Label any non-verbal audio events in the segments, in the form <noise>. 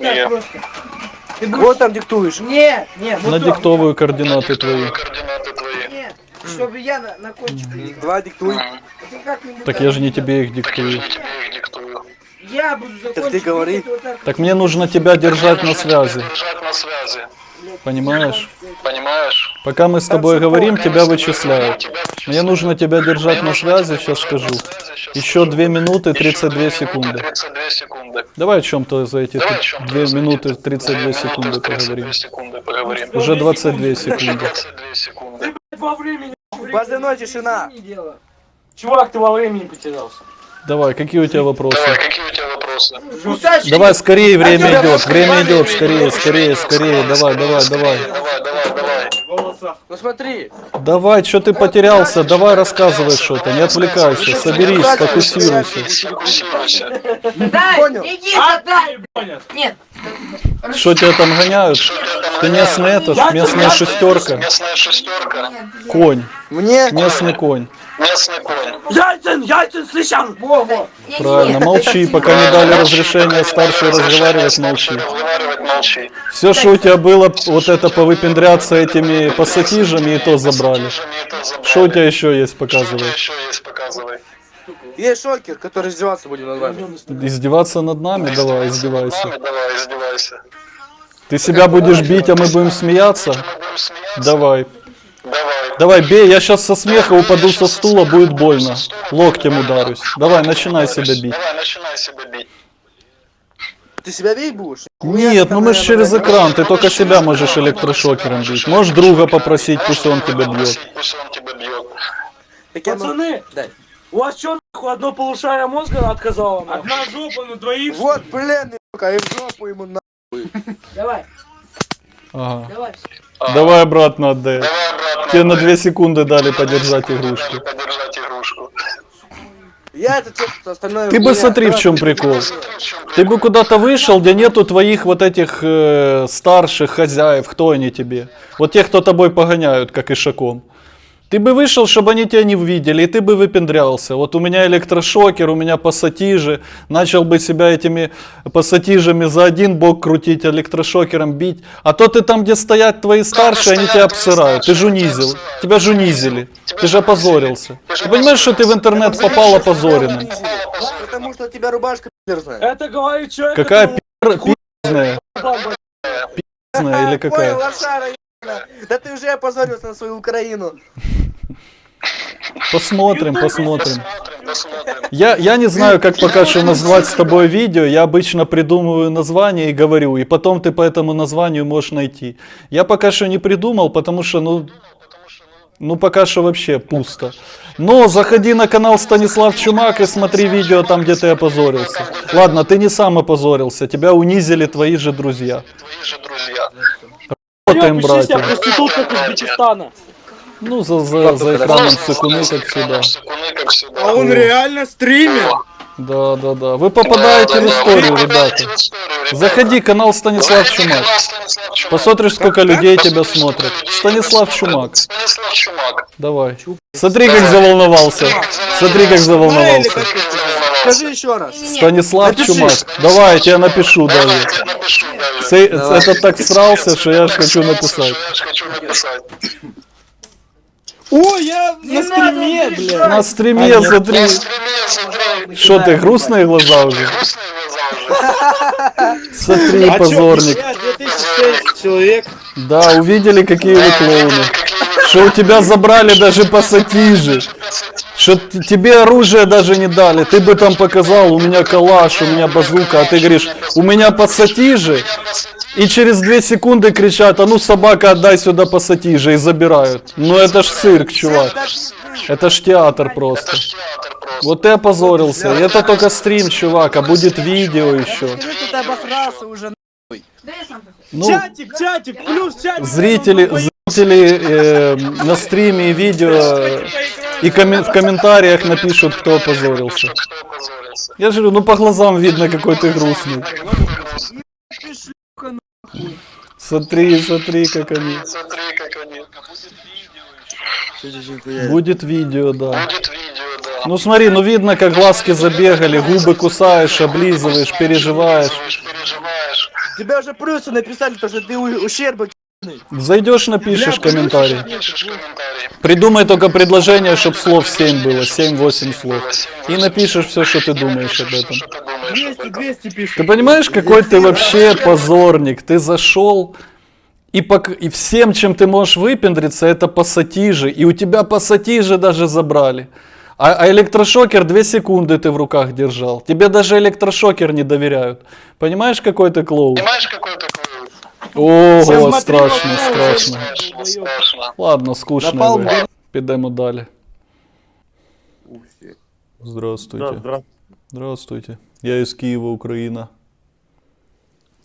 Вот так просто. Ты будешь... Вот там диктуешь. Нет, нет, вот так. Надиктовую координаты твои. Нет, чтобы я на, на кончик. Два диктуй. Ты как-нибудь Так так- я же не тебе их диктую. Я буду за ты кончик говори. так. Так мне нужно тебя держать на связи. Держать на связи. Понимаешь? Понимаешь? Пока мы с тобой говорим, тебя Тебя вычисляют. Мне нужно тебя держать на связи, сейчас скажу. Еще 2 минуты 32 секунды. 32 секунды. Давай о чем-то за эти Давай о чем-то 2 за минуты эти 32 две секунды минуты, 32 поговорим. Уже 22 секунды. 22 секунды. Во времени. Позывной тишина. Чувак, ты во времени потерялся. Давай, какие у тебя вопросы? Давай, какие у тебя вопросы? Кусачки. Давай, скорее, время А идет, время идет, скорее, скорее, скорее, давай, давай, давай. Давай, давай, давай. В волосах. Ну смотри. Давай, что ты потерялся, давай рассказывай что-то, не отвлекайся, соберись, фокусируйся. Фокусируйся. Дай, Понял. иди А. Нет. Что тебя там гоняют? Ты местный этот, местная шестерка, Местная шестерка. конь, Мне. местный конь. Местный конь. Слышал? Во, во. Правильно, молчи, пока не дали разрешения старшие разговаривать, молчи. Разговаривать молчи. Все, что у тебя было, вот это повыпендряться этими пассатижами, и то забрали. Что у тебя еще есть, показывай. есть, шокер, который издеваться будет над вами. Издеваться над нами? Давай, издевайся. нами? Давай, издевайся. Ты себя будешь бить, а мы будем? Мы будем смеяться? Давай. Давай. Давай, бей, я сейчас со смеха упаду со стула, будет больно. Локтем ударюсь. Давай, начинай себя бить. Давай, начинай себя бить. Ты себя бить будешь? Нет, ну мы же через экран, ты только себя можешь электрошокером бить. Можешь друга попросить, пусть он тебя бьет. Попросить, Пусть он тебя бьет. Так я могу- Пацаны, у вас что, нахуй, одно полушарие мозга отказало? нахуй? Одна жопа на двоих. Вот сука, и в жопу ему на. Давай, Ага. давай. Давай обратно отдай. Давай, обратно. Тебе на 2 секунды дали подержать игрушку. Дали Подержать игрушку. Я это остальное. Ты бы смотри, в чем прикол. Ты бы куда-то вышел, где нету твоих вот этих э, старших хозяев, кто они тебе? Вот тех, кто тобой погоняют, как ишаком. Ты бы вышел, чтобы они тебя не увидели, и ты бы выпендрялся. Вот у меня электрошокер, у меня пассатижи. Начал бы себя этими пассатижами за один бок крутить, электрошокером бить. А то ты там, где стоят твои старшие, они тебя обсырают. Ты же унизил. Тебя же унизили. Ты же опозорился. Ты понимаешь, что ты в интернет попал опозоренным? Потому что у тебя рубашка пидорная. Это говорит человек, Какая баба- Пи***зная или какая? Ебаная. Да ты уже опозорился на свою Украину. Посмотрим, посмотрим. Посмотрим, посмотрим. Я, я не знаю, как пока что назвать с тобой видео. Я обычно придумываю название и говорю, и потом ты по этому названию можешь найти. Я пока что не придумал, потому что, ну, ну пока что вообще пусто. Но заходи на канал Станислав Чумак и смотри видео там, где ты опозорился. Ладно, ты не сам опозорился, тебя унизили твои же друзья. Твои же друзья. Себя братья. проститутках Узбекистана. Ну, за, за, за экраном сыкуны, как всегда. А он реально стримит. Да, да, да. Вы попадаете в историю, ребята. Заходи, канал Станислав Чумак. Посмотришь, сколько людей тебя смотрят. Станислав Чумак. Станислав Чумак. Давай. Смотри, как заволновался. Смотри, как заволновался. Скажи еще раз. Станислав Чумак. Давай, я тебе напишу даже. Я напишу, Давид. Це- Это так срался, что я аж хочу написать. Я ж хочу написать. Ой, я Не на стриме, блядь. На стриме, смотри. На стриме, смотри. Что ты, грустные глаза уже? Грустные глаза уже. <laughs> Смотри, А чё, позорник. нихуя, 2006 человек. Да, увидели, какие вы клоуны. Что у тебя забрали даже пассатижи. Что т- тебе оружие даже не дали. Ты бы там показал, у меня калаш, у меня базука, а ты говоришь, у меня пассатижи. И через две секунды кричат, а ну собака, отдай сюда пассатижи и забирают. Ну это ж цирк, чувак. Это ж театр просто. Вот ты опозорился. Это только стрим, чувак, а будет видео еще. Ну, Чатик, чатик, плюс чатик. зрители, зрители э, на стриме и видео и коммен- в комментариях напишут. Кто опозорился? Я же говорю, ну по глазам видно, какой ты грустный. Смотри, смотри, как они. Смотри, как они. Будет видео, да. Будет видео, да. Ну смотри, ну видно, как глазки забегали, губы кусаешь, облизываешь, переживаешь. Тебя уже плюсы написали, то, что ты у- ущербок. Зайдешь, напишешь комментарий. Пишешь комментарий. Придумай только предложение, чтобы слов 7 было, 7-8 слов. И напишешь все, что ты думаешь об этом. Что ты думаешь об 200, этом? 200 пишет. Ты понимаешь, какой ты вообще позорник? Ты зашел, и, пок- и всем, чем ты можешь выпендриться, это пассатижи. И у тебя пассатижи даже забрали. А, а электрошокер 2 секунды ты в руках держал. Тебе даже электрошокер не доверяют. Понимаешь, какой ты клоун? Понимаешь, какой ты клоун? Ого, страшно, страшно. Страшно, страшно. Ладно, скучно. Напал ви. в- Підемо далі. У всех. Здравствуйте. Да, здравствуйте. Здравствуйте. Я из Киева, Украина.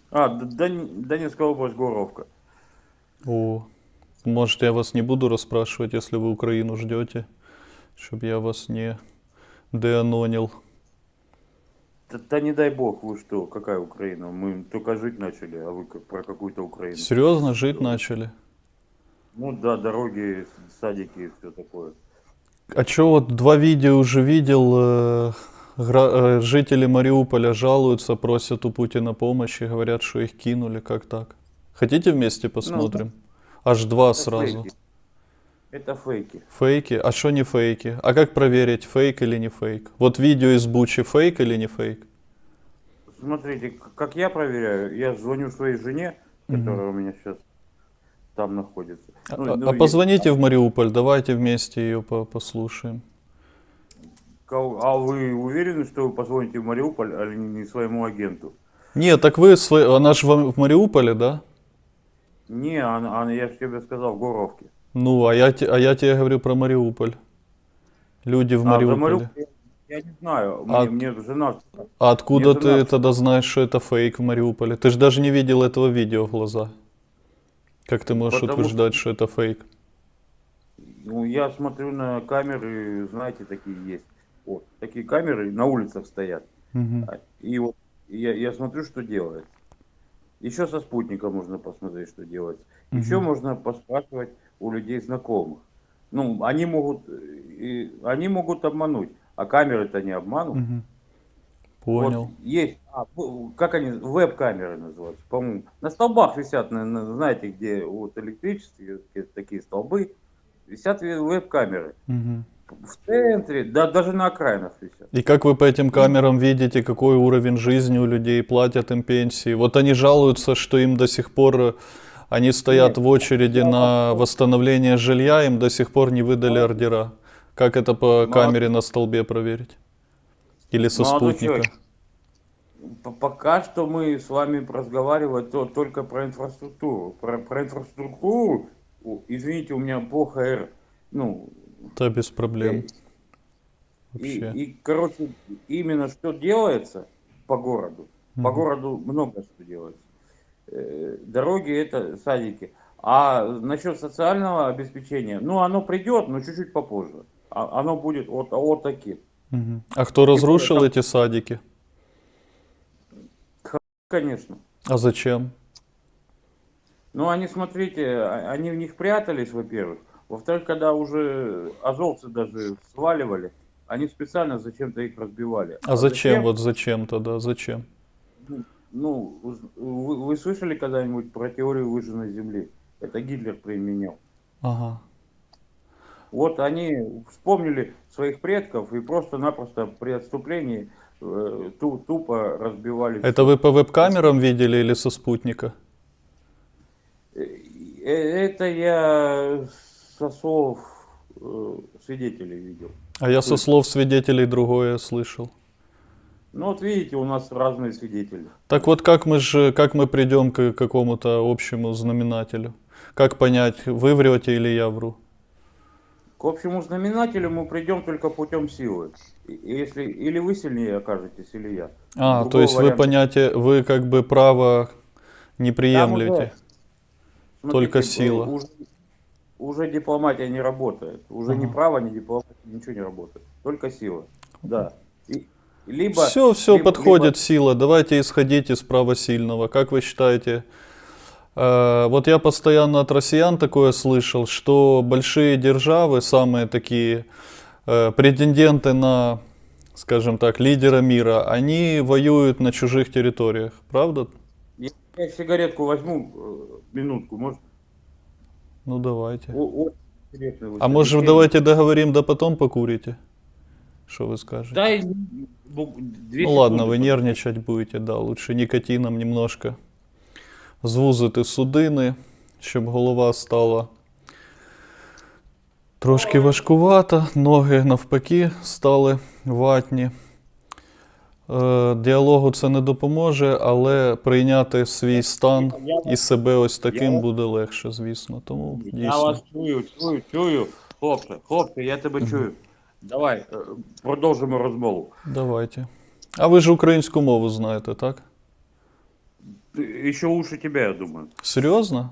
А, Дон- Донецкая область, Горовка. О, может, я вас не буду расспрашивать, если вы Украину ждете, чтобы я вас не деанонил. Да, да не дай бог, вы что, какая Украина? Мы только жить начали, а вы как- про какую-то Украину. Серьезно, жить начали? Ну да, дороги, садики и все такое. А чё вот два видео уже видел, э, жители Мариуполя жалуются, просят у Путина помощи, говорят, что их кинули, как так? Хотите вместе посмотрим? Аж два Это сразу. фейки. Это фейки. Фейки? А что не фейки? А как проверить, фейк или не фейк? Вот видео из Бучи фейк или не фейк? Смотрите, как я проверяю, я звоню своей жене, которая у меня сейчас там находится. А, Ну, а- ну, а позвоните в Мариуполь, давайте вместе ее послушаем. А вы уверены, что вы позвоните в Мариуполь, а не своему агенту? Не, так вы, она же в, Мариуполе, да? Не, она, она- я же тебе сказал, в Горовке. Ну, а я, а я тебе говорю про Мариуполь. Люди в А, Мариуполе. Мариуполь я не знаю, мне, А- мне жена... А откуда Мне ты жена- тогда знаешь, что это фейк в Мариуполе? Ты же даже не видел этого видео в глаза. Как ты можешь Потому утверждать, что это фейк? Ну, я смотрю на камеры, знаете, такие есть. Вот, такие камеры на улицах стоят. А, И вот я, я смотрю, что делает. Еще со спутника можно посмотреть, что делать. Еще Мгм. можно поспрашивать у людей знакомых. Ну, они могут, и, они могут обмануть, а камеры-то не обманут. Вот Понял. есть, а, в- как они, веб-камеры называются, по-моему. На столбах висят, на- на- знаете, где вот электрические такие столбы, висят ве- веб-камеры. Мгм. В центре, да, даже на окраинах висят. И как вы по этим камерам видите, какой уровень жизни у людей, платят им пенсии? Вот они жалуются, что им до сих пор, э, они стоят Нет, в очереди на восстановление жилья, им до сих пор не выдали ордера. Как это по Молод- камере на столбе проверить? Или со Молодой спутника? человек, п- Пока что мы с вами разговариваем то, только про инфраструктуру. Про, про инфраструктуру, извините, у меня плохо, ну, Да, без проблем. и, Вообще. и, короче, именно что делается по городу. По Мгм. городу много что делается. Э, Дороги это садики. А насчет социального обеспечения, ну оно придет, но чуть-чуть попозже. А- Оно будет от, от таких. Мгм. А кто разрушил там- эти садики? Конечно. А зачем? Ну, они, смотрите, а- они в них прятались, во-первых. Во-вторых, когда уже азовцы даже сваливали, они специально зачем-то их разбивали. А зачем? Вот зачем тогда? Зачем? Ну, вы, вы слышали когда-нибудь про теорию выжженной земли? Это Гитлер применял. Ага. Вот они вспомнили своих предков и просто-напросто при отступлении э, ту- тупо разбивали. Это вы по веб-камерам видели или со спутника? Э, э, Это я со слов э, свидетелей видел. А я со слов свидетелей другое слышал. Ну вот видите, у нас разные свидетели. Так вот, как мы же, как мы придем к какому-то общему знаменателю? Как понять, вы врете или я вру? К общему знаменателю мы придем только путем силы. Если или вы сильнее окажетесь, или я. А, то Другого есть вы варианта. понятие, вы как бы право не приемлете. уже, Только сила. Уже, уже дипломатия не работает. Уже ни Ага. право, ни дипломатия, ничего не работает. Только сила. Да. И, либо, Все, все либо- подходит сила. Давайте исходить из права сильного. Как вы считаете? Э, вот я постоянно от россиян такое слышал, что большие державы, самые такие э, претенденты на, скажем так, лидера мира, они воюют на чужих территориях. Правда? Я сигаретку возьму, э, минутку, может? Ну давайте. О- о, интересно вы А может собеседник. давайте договорим, да потом покурите? Что вы скажете? Дай бу- две Ну ладно, секунды. вы нервничать будете, да, лучше никотином немножко звузити судини, щоб голова стала трошки важкувата, ноги навпаки стали ватні. Е, діалогу це не допоможе, але прийняти свій стан і себе ось таким буде легше, звісно. Тому дійсно. Я вас чую, чую, чую. Хлопці, хлопці, я тебе чую. Давай, е, продовжимо розмову. Давайте. А ви ж українську мову знаєте, так? Ще лучше тебя, я думаю. Серйозно?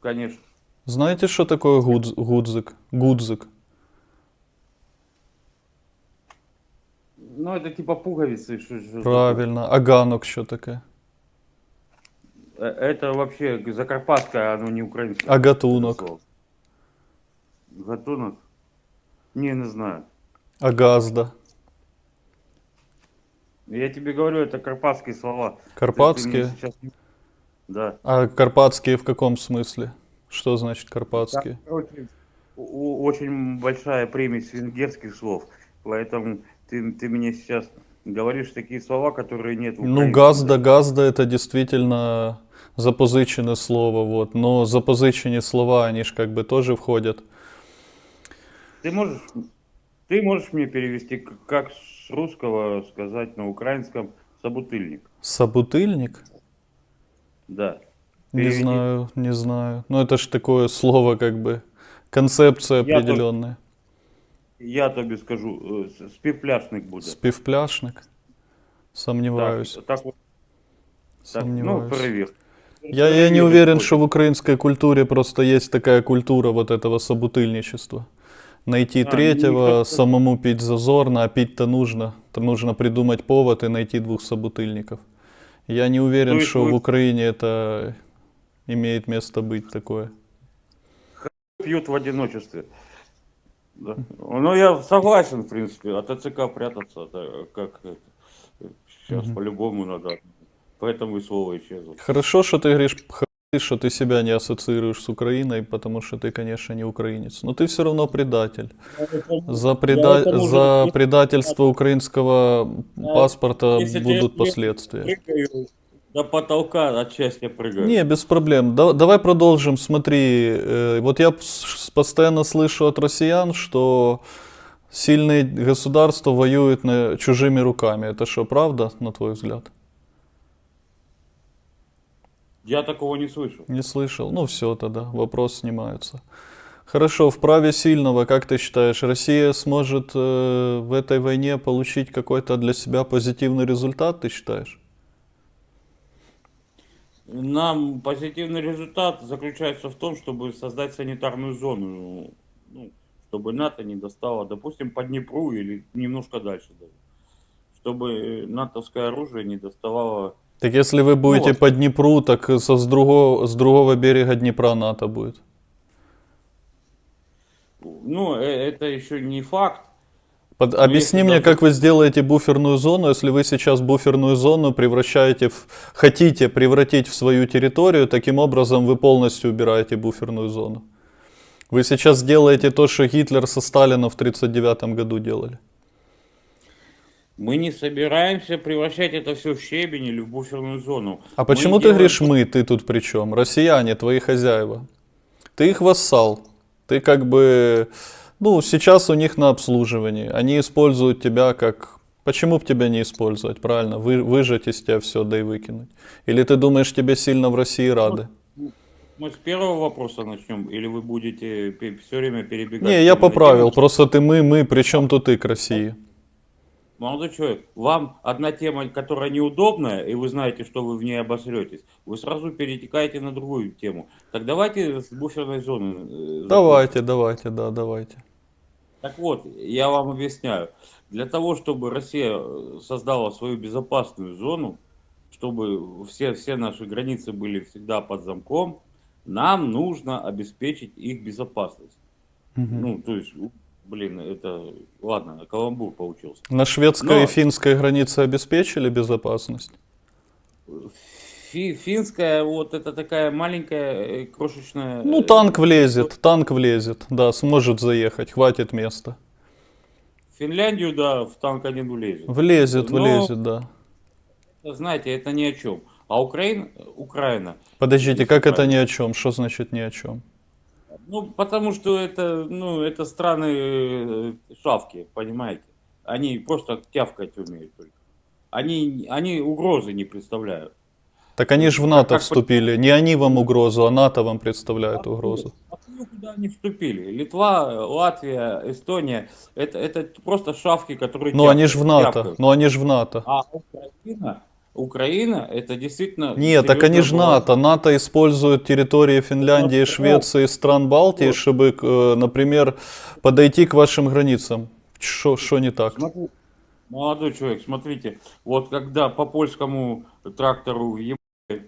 Конечно. Знаете, что такое гудз- гудзик? Гудзик. Ну, это типа пуговицы. Что, что Правильно. А ганок що таке? Э, Это вообще закарпатское, оно не украинское. А гатунок? Гатунок? Не, не знаю. А газда? Я тебе говорю, это карпатские слова. Ты- ты мне Карпатские? сейчас Да. А карпатские в каком смысле? Что значит карпатские? Короче, о- очень большая примесь венгерских слов, поэтому ты, ты мне сейчас говоришь такие слова, которые нет в Ну, украинском. газда, газда это действительно запозыченное слово, вот. Но запозыченные слова, они же как бы тоже входят. Ты можешь, ты можешь мне перевести, как с русского сказать на украинском собутыльник? Собутыльник? Да. Не Переведи. знаю, не знаю. Ну, это ж такое слово, как бы, концепция Я тоже- определенная. Я тобі скажу, э, с- співпляшник буде. Спивпляшник? Сомневаюсь. Так, так, от- так, ну, Сомневаюсь. перевір. Я, я не Перевір, уверен, Коль. что в украинской культуре просто есть такая культура вот этого собутыльничества. Найти А, третьего, никак- самому пить зазорно, а пить-то нужно. То нужно придумать повод и найти двух собутыльников. Я не уверен, То есть что вы- в Украине это имеет место быть такое. Пьют в одиночестве. Да. Ну, я согласен, в принципе. От АЦК прятаться, это как сейчас Мгм. по-любому надо. Поэтому и слово исчезло. Хорошо, что ты говоришь, что ты себя не ассоциируешь с Украиной, потому что ты, конечно, не украинец. Но ты все равно предатель. За, преда- уже за предательство украинского паспорта если будут последствия. До потолка, от счастья прыгаю. Не, без проблем. Да- давай продолжим. Смотри, э, вот я постоянно слышу от россиян, что сильные государства воюют на чужими руками. Это что, правда, на твой взгляд? Я такого не слышу. Не слышал? Ну все тогда, вопрос снимается. Хорошо, в праве сильного, как ты считаешь, Россия сможет э, в этой войне получить какой-то для себя позитивный результат, ты считаешь? Нам позитивный результат заключается в том, чтобы создать санитарную зону, ну, чтобы НАТО не достало, допустим, по Днепру или немножко дальше даже. Чтобы натовское оружие не доставало Так если вы будете вот. по Днепру, так со, с, другого, с другого берега Днепра НАТО будет. Ну, э, это еще не факт. Под- объясни если мне, как вы сделаете буферную зону, если вы сейчас буферную зону превращаете в... Хотите превратить в свою территорию, таким образом вы полностью убираете буферную зону. Вы сейчас делаете то, что Гитлер со Сталином в 1939 году делали. Мы не собираемся превращать это все в щебень или в буферную зону. А Мы почему ты делаем- говоришь мы, ты тут при чем? Россияне, твои хозяева. Ты их вассал. Ты как бы, ну, сейчас у них на обслуживании. Они используют тебя как... Почему бы тебя не использовать, правильно? Вы, выжать из тебя все, да и выкинуть. Или ты думаешь, тебе сильно в России рады? Мы с первого вопроса начнем, или вы будете все время перебегать? Не, я поправил. Просто ты мы, мы, при чем тут ты к России? Молодой человек, вам одна тема, которая неудобная, и вы знаете, что вы в ней обосретесь, вы сразу перетекаете на другую тему. Так давайте с буферной зоны. э. Давайте, давайте, да, давайте. Так вот, я вам объясняю. Для того, чтобы Россия э, создала свою безопасную зону, чтобы все, все наши границы были всегда под замком, нам нужно обеспечить их безопасность. Мгм. Ну, то есть, блин, это, ладно, каламбур получился. На шведской Но- и финской границе обеспечили безопасность? фи- финская, вот это такая маленькая, э, крошечная... Ну, э, танк влезет, танк влезет, да, сможет заехать, хватит места. В Финляндию, да, в танк один влезет. Влезет, Но- влезет, да. Знаете, это ни о чем. А Украина, Украина, Подождите, как это ни о чем? Что значит ни о чем? Ну, потому что это, ну, это страны э, шавки, понимаете? Они просто тявкать умеют только. Они, они угрозы не представляют. Так они же в НАТО как- вступили. Не они вам угрозу, а НАТО вам представляет угрозу. А куда они вступили? Литва, Латвия, Эстония, это, это просто шавки, которые Ну они же в НАТО. тявкают. Ну они же в НАТО. А Украина, Украина, это действительно... Нет, так они же НАТО. НАТО используют территории Финляндии, Ну, Швеции, стран Балтии, Вот. чтобы, э, например, подойти к вашим границам. Что не так? Смотри, молодой человек, смотрите, вот когда по польскому трактору ебали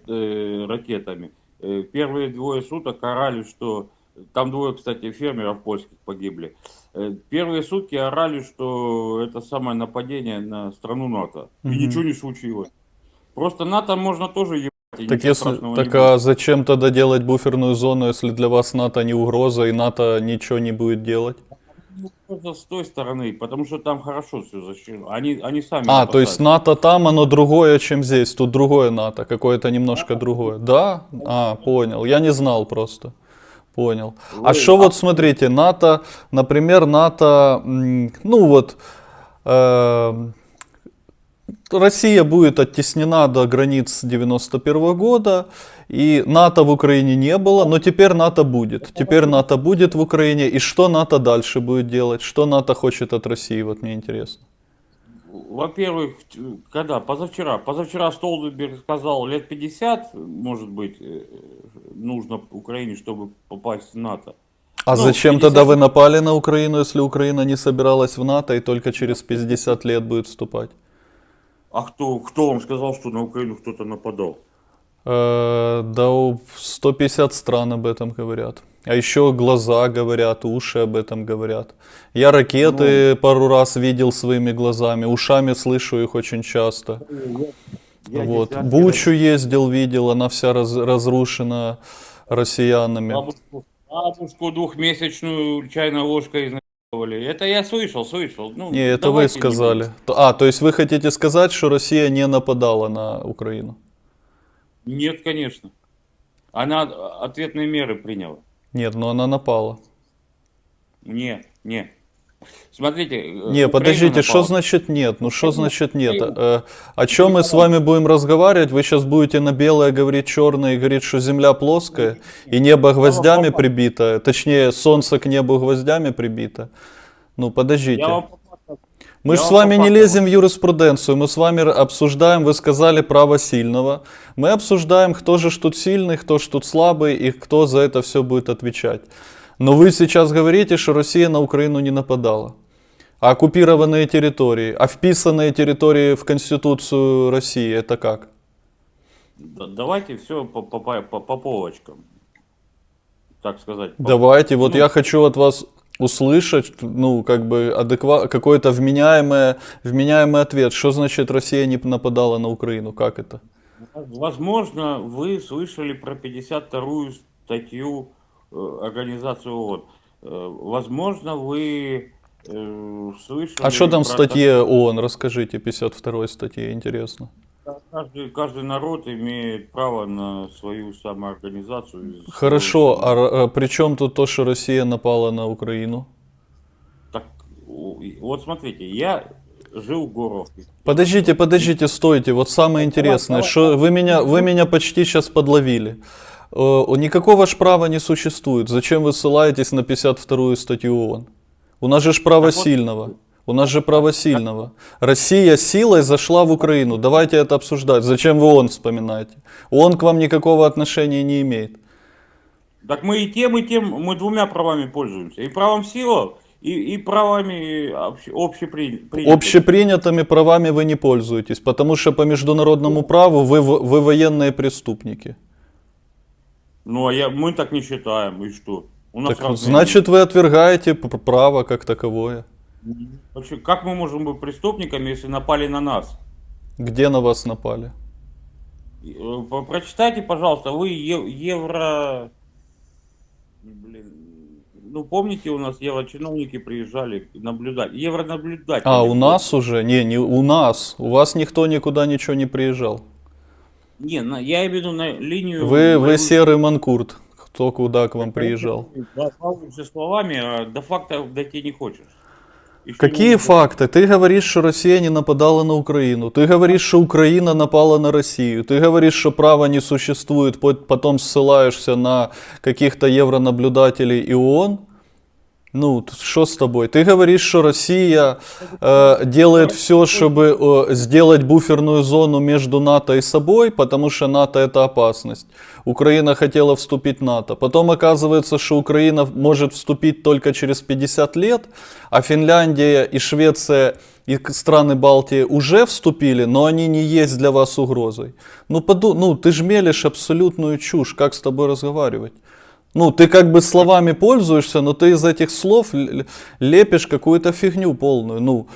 э, ракетами, э, первые двое суток орали, что там двое, кстати, фермеров польских погибли. Э, Первые сутки орали, что это самое нападение на страну НАТО. И Мгм. ничего не случилось. Просто НАТО можно тоже ебать. Так, если, так а зачем тогда делать буферную зону, если для вас НАТО не угроза и НАТО ничего не будет делать? Ну, просто с той стороны, потому что там хорошо все защищено. Они, они сами А, то есть. НАТО там, оно другое, чем здесь. Тут другое НАТО, какое-то немножко другое. Да? А, понял. Я не знал просто. Понял. А что вот смотрите, НАТО, например, НАТО, ну вот, эм, Россия будет оттеснена до границ 91 года, и НАТО в Украине не было, но теперь НАТО будет. Теперь НАТО будет в Украине, и что НАТО дальше будет делать? Что НАТО хочет от России, вот мне интересно. Во-первых, когда? Позавчера. Позавчера Столденберг сказал, лет 50, может быть, э, нужно Украине, чтобы попасть в НАТО. А Ну, зачем 50 тогда вы напали на Украину, если Украина не собиралась в НАТО и только через 50 лет будет вступать? А кто, кто вам сказал, что на Украину кто-то нападал? Э, да у- 150 стран об этом говорят. А еще глаза говорят, уши об этом говорят. Я ракеты пару раз видел своими глазами, ушами слышу их очень часто. Я вот. десятки Бучу ездил, видел, она вся раз- разрушена россиянами. Бабушку, бабушку двухмесячную чайной ложкой изнасиловали. Это я слышал, слышал. Ну, Не, это вы не сказали. То- А, то есть вы хотите сказать, что Россия не нападала на Украину? Нет, конечно. Она ответные меры приняла. Нет, но она напала. Не, не. Смотрите. э, Не, подождите, что значит нет? Ну что значит нет? Э, о чем мы с вами будем разговаривать? Вы сейчас будете на белое говорить черное и говорить, что земля плоская и небо гвоздями прибито, точнее солнце к небу гвоздями прибито. Ну подождите. Мы же с вам вами не лезем в юриспруденцию, мы с вами обсуждаем, вы сказали право сильного. Мы обсуждаем, кто же тут сильный, кто ж тут слабый и кто за это все будет отвечать. Но вы сейчас говорите, что Россия на Украину не нападала. А оккупированные территории, а вписанные территории в Конституцию России, это как? Да- Давайте все по, по, по, по полочкам. Так сказать. По- Давайте, вот Ну. я хочу от вас услышать, ну, как бы адекват, какой-то вменяемый, вменяемый ответ. Что значит Россия не нападала на Украину? Как это? Возможно, вы слышали про 52-ю статью э, Организации ООН. Э, Возможно, вы слышали... А что там в статье ООН? Расскажите, 52 статье, интересно. Каждый, каждый народ имеет право на свою самоорганизацию. Хорошо, а, а при чем тут то, что Россия напала на Украину? Так, вот смотрите, я жил в Горовке. Подождите, подождите, стойте. Вот самое интересное, что вы меня, вы меня почти сейчас подловили. Э, Никакого ж права не существует. Зачем вы ссылаетесь на 52 статью ООН? У нас же ж право Так вот- сильного. У нас же право сильного. Россия силой зашла в Украину. Давайте это обсуждать. Зачем вы ООН вспоминаете? ООН к вам никакого отношения не имеет. Так мы и тем, и тем, мы двумя правами пользуемся. И правом сила, и, и правами обще- общепринятыми. Общепринятыми правами вы не пользуетесь, потому что по международному праву вы, вы военные преступники. Ну, а я, мы так не считаем, и что? У нас Так, разные- значит, вы отвергаете право как таковое. Вообще, как мы можем быть преступниками, если напали на нас? Где на вас напали? Э, Прочитайте, пожалуйста, вы евро... Блин, ну помните, у нас еврочиновники приезжали наблюдать. Евронаблюдатели. А, у нас уже? Не, не у нас. У вас никто никуда ничего не приезжал. Не, на- я имею в виду на линию... Вы, вы боевых- серый манкурт. Кто куда к вам приезжал? Да, лучше словами, а до факта дойти не хочешь. Ещё Какие не- факты? Ты говоришь, что Россия не нападала на Украину. Ты говоришь, что Украина напала на Россию. Ты говоришь, что права не существует. по- Потом ссылаешься на каких-то евронаблюдателей и ООН. Ну, что с тобой? Ты говоришь, что Россия э, делает все, чтобы э, сделать буферную зону между НАТО и собой, потому что НАТО это опасность. Украина хотела вступить в НАТО. Потом оказывается, что Украина может вступить только через 50 лет, а Финляндия и Швеция и страны Балтии уже вступили, но они не есть для вас угрозой. Ну, поду- ну ты ж мелешь абсолютную чушь, как с тобой разговаривать? Ну, ты как бы словами пользуешься, но ты из этих слов лепишь какую-то фигню полную. Ну,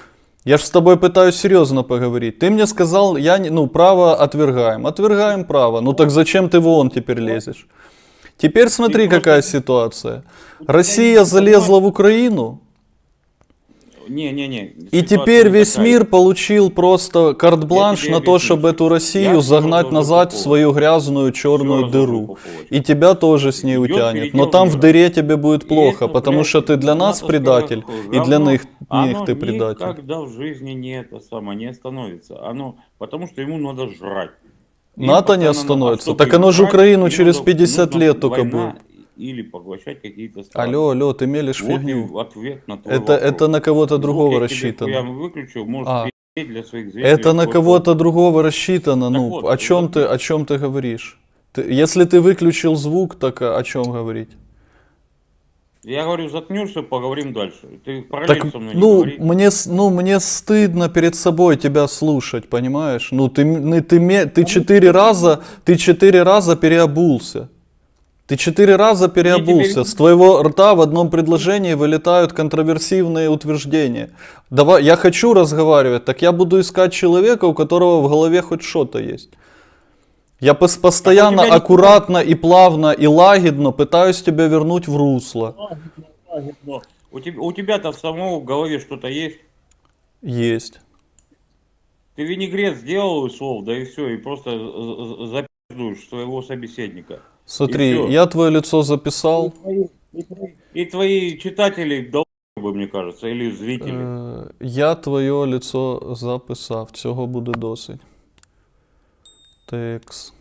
я же с тобой пытаюсь серьезно поговорить. Ты мне сказал, я не, ну, право отвергаем. Отвергаем право. Ну так зачем ты в ООН теперь лезешь? Теперь смотри, какая ситуация. Россия залезла в Украину, Не-не-не. и теперь весь такая. мир получил просто карт-бланш на то, чтобы эту Россию Я загнать назад в свою грязную черную разложу дыру. И тебя тоже с ней утянет. Но там в дыре тебе будет плохо, потому что ты для нас предатель, и для них, них ты предатель. никогда в жизни не это самое, не остановится. Оно, потому что ему надо жрать. НАТО не постоянно остановится. а Так оно же Украину через надо- 50 нужна лет только будет. Или поглощать какие-то страны. Алло, алло, ты мелешь Вот фигню. ответ на твой Это, вопрос. это на кого-то Звук другого я тебе рассчитано. хуям выключил, можешь А. для своих зрителей. Это на кого-то другого рассчитано. Так Ну, вот, о чем вот. ты, о чем ты говоришь? Ты- если ты выключил звук, так о, чем говорить? Я говорю, заткнешься, поговорим дальше. Ты параллель Так, со мной не ну, говори. мне, ну, мне стыдно перед собой тебя слушать, понимаешь? Ну, ты, ну, ты, ме- ты четыре раза, ты четыре раза переобулся. Ты четыре раза переобулся. теперь- С твоего рта в одном предложении вылетают контроверсивные утверждения. Давай, я хочу разговаривать, так я буду искать человека, у которого в голове хоть что-то есть. Я пос- постоянно, тебя аккуратно и плавно и лагидно пытаюсь тебя вернуть в русло. У тебя, у тебя-то в самого в голове что-то есть. Есть. Ты винегрет сделал из слов, да и все, и просто запиздуешь своего собеседника. Смотри, всё. я твое лицо записал. И твои читатели долбы, мне кажется, или зрители. Е, Я твоє лицо записав. Цього буде досить. Текс.